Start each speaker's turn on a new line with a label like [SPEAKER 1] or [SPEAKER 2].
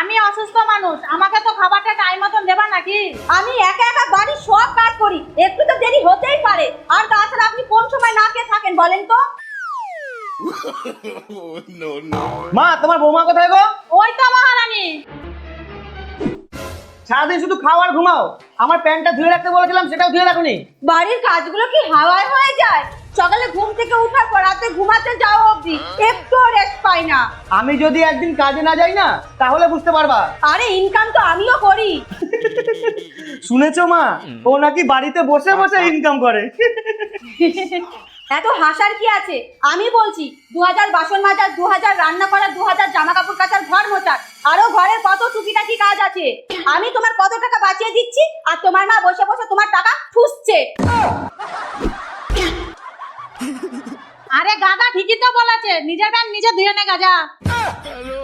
[SPEAKER 1] আমি অসুস্থ মানুষ আমাকে তো খাবারটা টাইম মতন দেবা নাকি?
[SPEAKER 2] আমি একা একা বাড়ির সব কাজ করি একটু তো দেরি হতেই পারে। আর তাছাড়া আপনি কোন সময় না খেয়ে থাকেন বলেন তো?
[SPEAKER 3] মা তোমার বৌমা কোথায় গো?
[SPEAKER 1] ওই তো মহারানী।
[SPEAKER 3] সারাদিন শুধু খাও আর ঘুমাও। আমার প্যান্টটা ধুয়ে রাখতে বলেছিলাম সেটাও ধুয়ে রাখুনি।
[SPEAKER 2] বাড়ির কাজগুলো কি হাওয়ায় হয়ে যায়? সকালে ঘুম থেকে উঠার পর রাতে ঘুমাতে যাও অবধি। না।
[SPEAKER 3] আমি যদি একদিন কাজে না যাই না তাহলে বুঝতে পারবা।
[SPEAKER 2] আরে ইনকাম তো আমিও করি।
[SPEAKER 3] শুনেছো মা? ও নাকি বাড়িতে বসে বসে ইনকাম করে।
[SPEAKER 2] এত হাসার কি আছে? আমি বলছি দু হাজার বাসন মাজার দু হাজার রান্না করার দু হাজার জামা কাপড় কাচার ঘর মোছার। আরও ঘরের কত টুকিটাকি কাজ আছে। আমি তোমার কত টাকা বাঁচিয়ে দিচ্ছি আর তোমার মা বসে বসে তোমার টাকা ঠুসছে
[SPEAKER 1] আরে গাদা ঠিকই তো বলেছে নিজের গান নিজে ধুয়ে নে গাজা
[SPEAKER 4] হ্যালো।